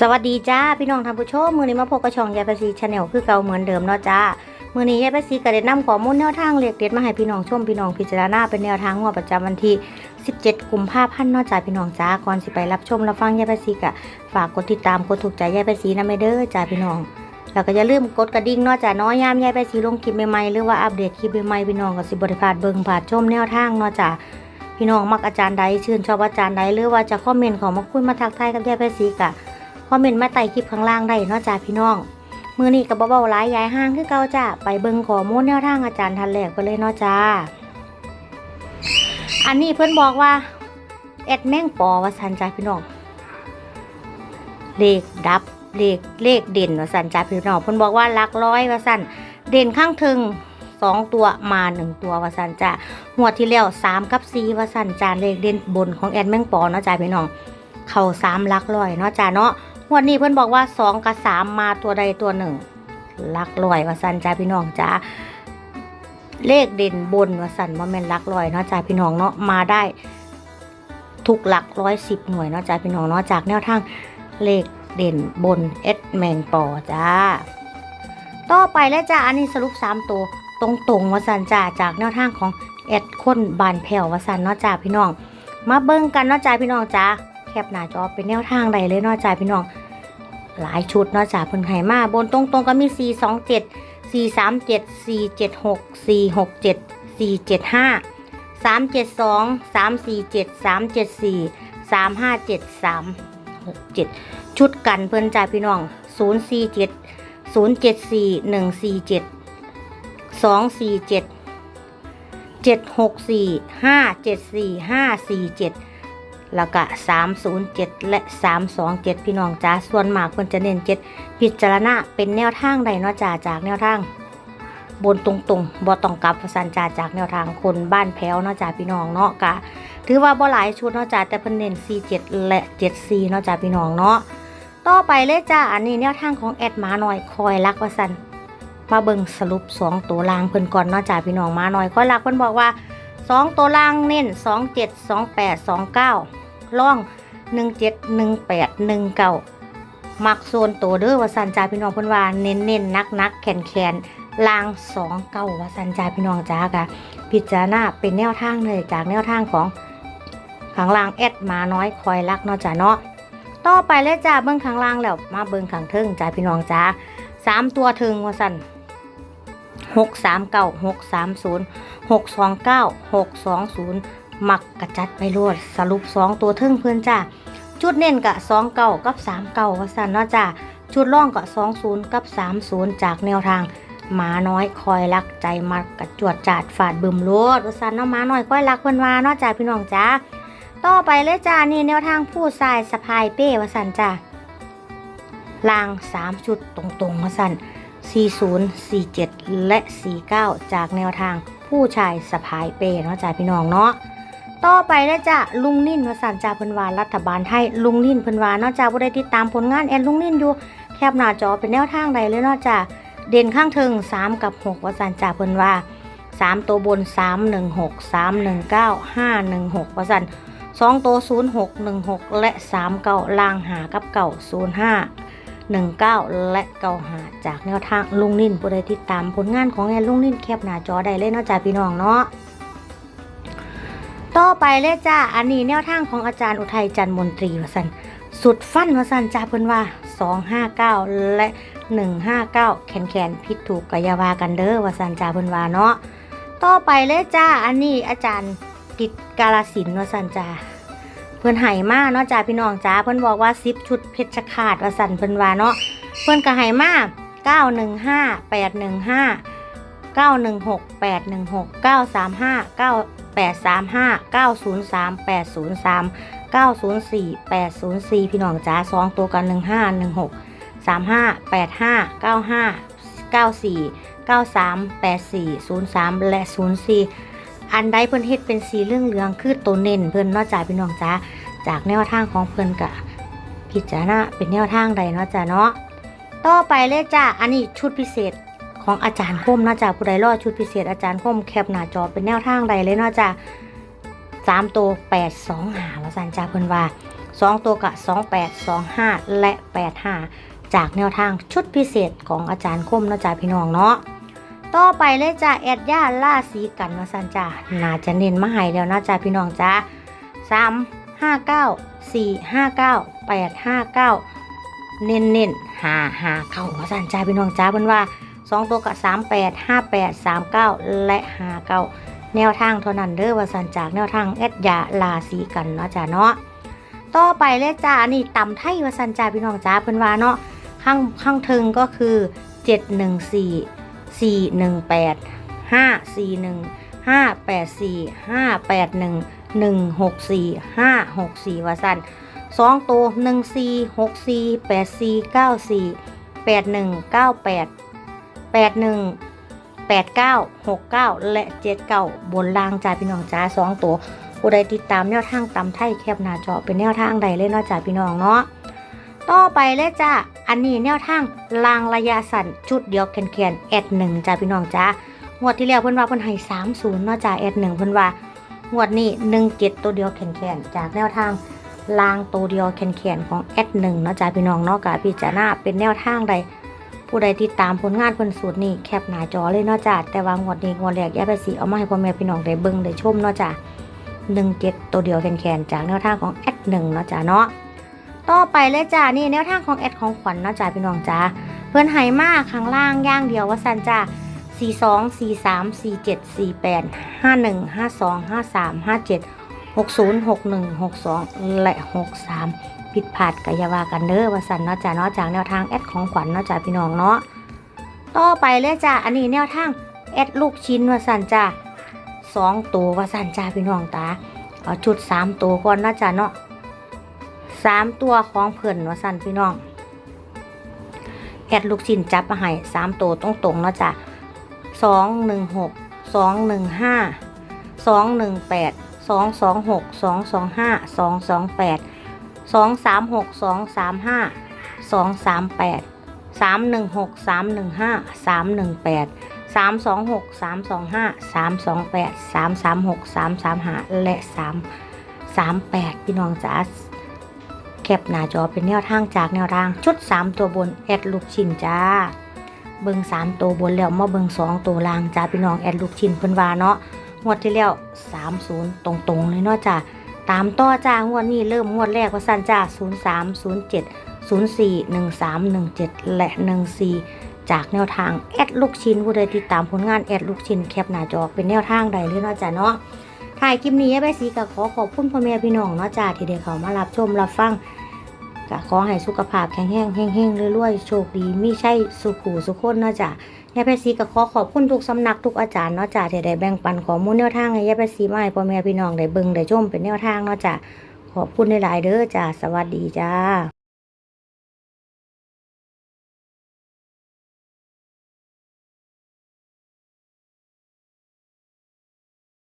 สวัสดีจ้าพี่น้องท่านผู้ชมมือนี้มาพบกับช่องยายประสีชาแนลคือเก่าเหมือนเดิมเนาะจ้ามือนี้ยายประสีก็ได้นำข้อมูลแนวทางเล็กเด็ดมาให้พี่น้องชมพี่น้องพิจารณาเป็นแนวทางงวดประจำวันที่ 17 กุมภาพันธ์เนาะจ้าพี่น้องจ้าก่อนสิไปรับชมรับฟังยายประสีก็ฝากกดติดตามกดถูกใจยายประสีนะไม่เด้อจ้าพี่น้องแล้วก็อย่าลืมกดกระดิ่งเนาะจ้าน้อยยามยายประสีลงคลิปใหม่ๆหรือว่าอัปเดตคลิปใหม่ๆพี่น้องก็สิบริพลาดเบิ่งผ่านชมแนวทางเนาะจ้าพี่น้องมักอาจารย์ใดชื่นชอบอาจารย์ใดหรือว่าจะคอมเมนต์ของมาคุยมาทักทายกับยายไปสีกะ อมเมนต์มาใต้คลิปข้างล่างได้เนาะจ้าพี่น้องมือนี้กับเบาๆหลายยายห้างคือเก่าจ้าไปเบิ่งขอมูลแนวทางอาจารย์ทันแรกไปเลยเนาะจ้า อันนี้เพื่อนบอกว่า แอดแม่งปอว่าสันจ้าพี่น้องเลขดับเลขเลขเด่นว่าสันจ้าพี่น้องเพื่อนบอกว่าลักร้อยว่าสันเด่นข้างถึงสองตัวมาหนึ่งตัววาสันจ้าหวที่แล้วสามกับสี่วาสันจานเลขเด่นบนของแอดแมงปอเนาะจ้าพี่น้อง เข่าสามลักลอยเนาะจ้าเนาะ วดนี้เพื่อนบอกว่าสองกับสามมาตัวใดตัวหนึ่งลักลอยว่าสันจ้าพี่น้องจ้าเลขเด่นบนว่าสันว่าแม่นลักลอยเนาะจ้าพี่น้องเนาะมาได้ทุกหลักร้อยสิบหน่วยเนาะจ้าพี่น้องเนาะจากแนวทางเลขเด่นบนเอดแมงปอจ้าต่อไปแล้วจ้าอันนี้สรุปสามตัวตรงๆวสันจ่าจากแนวทางของแอดค้นบานแผ่ววสันเนาะจ่าพี่น้อง มาเบิ่งกันเนาะจ่าพี่น้องจ้า แคปหน้าจอเป็นแนวทางใดเลยเนาะจ้าพี่น้องหลายชุดเนาะจ้าเพิ่นไข่มาบนตรงตรงก็มี 4 2 7 4 3 7 4 7 6 4 6 7 4 7 5 3 7 2 3 4 7 3 7 4 3 5 7 3 6 7 ชุดกันเพิ่นจ่ายพี่น้อง 0 4 7 0 7 4 1 4 7 2 4 7 7 6 4 5 7 4 5 4 7 แล้วก็สามศูนย์เจ็ดและสามสองเจ็ดพี่น้องจ้าส่วนมากเพิ่นจะเน้นเจ็ดพิจารณาเป็นแนวทางใดเนาะจ้าจากแนวทาง บนตรงๆบ่ต้องกลับสันจ่าจากแนวทางคนบ้านแพ้วเนาะจ้าพี่น้องเนาะกะถือว่าบ่หลายชุดเนาะจ้าแต่เพิ่นเน้น47 และ 74เนาะจ้าพี่น้องเนาะต่อไปเลยจ้าอันนี้แนวทางของแอดหมาหน่อยคอยรักว่าสันมาเบิ่งสรุปสองตัวลางเพิ่นก่อนเนาะจ้าพี่น้องมาหน่อยคอยลักเพิ่นบอกว่า สองตัวล่างเน้นสองเจ็ดสองแปดสองเก้าล่องหนึ่งเจ็ดหนึ่งแปดหนึ่งเก้ามักโซนตัวเด้อว่าสันจ้าพี่น้องเพิ่นว่าเน้นเน้นนักนักแขนแขนล่างสองเก้าวสันจ้าพี่น้องจ้ากะพิจารณาเป็นแนวทางเลยจากแนวทางของข้างล่างแอดมาน้อยคอยรักเนาะจ้าเนาะต่อไปเลยจ้าเบิ่งข้างล่างแล้วมาเบิ่งข้างเทิงจ้าพี่น้องจ้าสามตัวถึงวสันหกสามเก้าหกสามศูนย์ หกสองเก้าหกสองศูนย์มักกระจัดไปรวดสรุปสองตัวทึ่งเพื่อนจ้าชุดเน้นกะสองเก้ากับสามเก้าว่าสันเนาะจ้าชุดล่องกะสองศูนย์กับสามศูนย์จากแนวทางหมาน้อยคอยรักใจมักกระจวดจาดฝาดบึมรวดว่าสันเนาะหมาน้อยคอยรักเพื่อนว่าเนาะจ้าพี่น้องจ้าต่อไปเลยจ้านี่แนวทางผู้ชายสะพายเป้ว่าสันจ้าลางสามชุดตรงๆว่าสัน40 47 และ 49 จากแนวทาง ผู้ชายสะพายเป้เนาะจ้าพี่น้องเนาะต่อไปแล้วจ้ะลุงนิ่นวสันจ่าเพิ่นวารัฐบาลไทยลุงนิ่นเพิ่นวาเนาะจ้าบ่ได้ติดตามผลงานแอนลุงนิ่นอยู่แคบหน้าจอเป็นแนวทางใดเลยเนาะจ้าเด่นข้างเทิง3 กับ6วสันจ่าเพิ่นว่า 3 ตัวบน 316 319 516วสัน2ตัว0616 และ 39ล่างหากับเก่า05 19 และเกาหาจากแนวทางลุงนิ่นผู้ใดติดตามผลงานของแอนลุงนิ่นแคบหน้าจอได้เลยเนาะจ้าพี่น้องเนาะต่อไปเลยจ้าอันนี้แนวทางของอาจารย์อุทัยจันทร์มนตรีวสันสุดฟันวสันจ้าเพิ่นว่า 259 และ 159 แขนแขนๆผิดถูกกอยาวากันเด้อวสันจ้าเพิ่นว่าเนาะต่อไปเลยจ้าอันนี้อาจารย์ติดกาลสินวสันจ้า พิ่อนให้มากเนาะจ้าพี่น้องจ้าเพิ่อนบอกว่า10ชุดเพชรขาดวสั่นเพิ่นว่าเนาะเพิ่อนก็ให้มาก915 815 916 816 935 9835 903 803 904 804พี่น้องจ้า2ตัวกัน15 16 35 85 95 94 93 84 03และ04 อันใดเพิ่นเฮ็ดเป็นสีเหลืองเหลืองคือตัวเน้นเพิ่นเนาะจ้าพี่น้องจ้าจากแนวทางของเพิ่นกะพิจารณาเป็นแนวทางใดเนาะจ้าเนาะต่อไปเลยจ้าอันนี้ชุดพิเศษของอาจารย์คมเนาะจ้าผู้ใดรอดชุดพิเศษอาจารย์คมแคปหน้าจอเป็นแนวทางใดเลยเนาะจ้าสามตัวแปดสองหาว่าสันจ้าเพิ่นว่าสองตัวกะสองแปดสองห้าและแปดห้าจากแนวทางชุดพิเศษของอาจารย์คมเนาะจ้าพี่น้องเนาะ ต่อไปเลยจ้าแอดย่าล่าสีกันมาสันจ้าน่าจะเน้นมาให้แล้วนะจ้าพี่น้องจ้าสามห้าเก้าสี่ห้าเก้าแปดห้าเก้าเน้นเน้นหาหาเก้ามาสันจ้าพี่น้องจ้าเพิ่นว่าสองตัวกะสามแปดห้าแปดสามเก้าและห้าเก้าแนวทางเท่านั้นเด้อว่าสันจากแนวทางแอดยาลาสีกันเนาะจ้าเนาะต่อไปเลยจ้านี่ตำไทยว่าสันจ้าพี่น้องจ้าเพิ่นว่าเนาะข้างข้างถึงก็คือเจ็ดหนึ่งสี่ 714 418 541 584 581 164 564ว่าสันสองตัว14 64 84 94 81 98 81 89 69และ79บนล่างจ่าพี่น้องจ้าสองตัวผู้ใดติดตามแนวทางตำไทยแคบหน้าจอเป็นแนวทางใดเลยเนาะจ้าพี่น้องเนาะต่อไปเลยจ้า อันนี้แนวทางลางระยะสั้นชุดเดียวแคนแคนแอดหนึ่งจ้าพี่น้องจ้างวดที่แล้วเพิ่นว่าเพิ่นให้30เนาะจ้าแอดหนึ่งเพิ่นว่างวดนี้17ตัวเดียวแคนแคนจากแนวทางลางตัวเดียวแคนแคนของแอดหนึ่งเนาะจ้าพี่น้องเนาะกะพิจารณาเป็นแนวทางใดผู้ใดติดตามผลงานเพิ่นสูตรนี่แคปหน้าจอเลยเนาะจ้ะแต่ว่างวดนี้งวดแรกแยกไปสีเอามาให้พ่อแม่พี่น้องได้เบิ่งได้ชมเนาะจ้ะหนึ่งเจ็ดตัวเดียวแขนๆจากแนวทางของแอดหนึ่งเนาะจ้ะเนาะ ต่อไปเลยจ้ะนี่แนวทางของแอดของขวัญเนาะจ้ะพี่น้องจ้ะเพื่อนไห้มากข้างล่างย่างเดียวว่าสันจ้ะสี่สองสี่สามสี่เจ็ดสี่แปดห้าหนึ่งห้าสองห้าสามห้าเจ็ดหกศูนย์หกหนึ่งหกสองและหกสามผิดพลาดกายาวากันเด้อว่าสันเนาะจ้ะเนาะจากแนวทางแอดของขวัญเนาะจ้ะพี่น้องเนาะต่อไปเลยจ้ะอันนี้แนวทางแอดลูกชิ้นว่าสันจ้ะสองตัวว่าสันจ้ะพี่น้องตาเอาชุดสามตัวก่อนเนาะจ้ะเนาะ สามตัวของเพื่อนว่าสั้นพี่น้อง แอดลูกชิ้นจับมาให้สามตัวตรงๆเนาะจ้ะสองหนึ่งหกสองหนึ่งห้าสองหนึ่งแปดสองสองหกสองสองห้าสองสองแปดสองสามหกสองสามห้าสองสามแปดสามหนึ่งหกสามหนึ่งห้าสามหนึ่งแปดสามสองหกสามสองห้าสามสองแปดสามสามหกสามสามห้าและสามสามแปดพี่น้องจ้า แคปหน้าจอเป็นแนวทางจากแนวทางชุดสามตัวบนแอดลูกชิ้นจ้า เบิงสามตัวบนแล้วมาเบิงสองตัวล่างจ้าพี่น้องแอดลูกชิ้นเพิ่นว่าเนาะงวดที่แล้วสามศูนย์ตรงๆเลยเนาะจ้าตามต่อจ้างวดนี้เริ่มงวดแรกว่าสั้นจ้า0 3 0 7 0 4 1 3 1 7 และ 14 จากแนวทางแอดลูกชิ้นผู้ใดติดตามผลงานแอดลูกชิ้นแคปหน้าจอเป็นแนวทางใดเลยเนาะจ้าเนาะ ถ่ายคลิปนี้ยายใบสีก็ขอขอบคุณพ่อแม่พี่น้องเนาะจ้าที่ได้เข้ามารับชมรับฟังก็ขอให้สุขภาพแข็งแรงแห้งๆรวยๆโชคดีมีใช่สุขูสุขคนเนาะจ้ายายแพซีก็ขอขอบคุณทุกสำนักทุกอาจารย์เนาะจ้าที่ได้แบ่งปันข้อมูลแนวทางให้ยายแพซีมาให้พ่อแม่พี่น้องได้เบิ่งได้ชมเป็นแนวทางเนาะจ้าขอบคุณหลายๆเด้อจ้าสวัสดีจ้า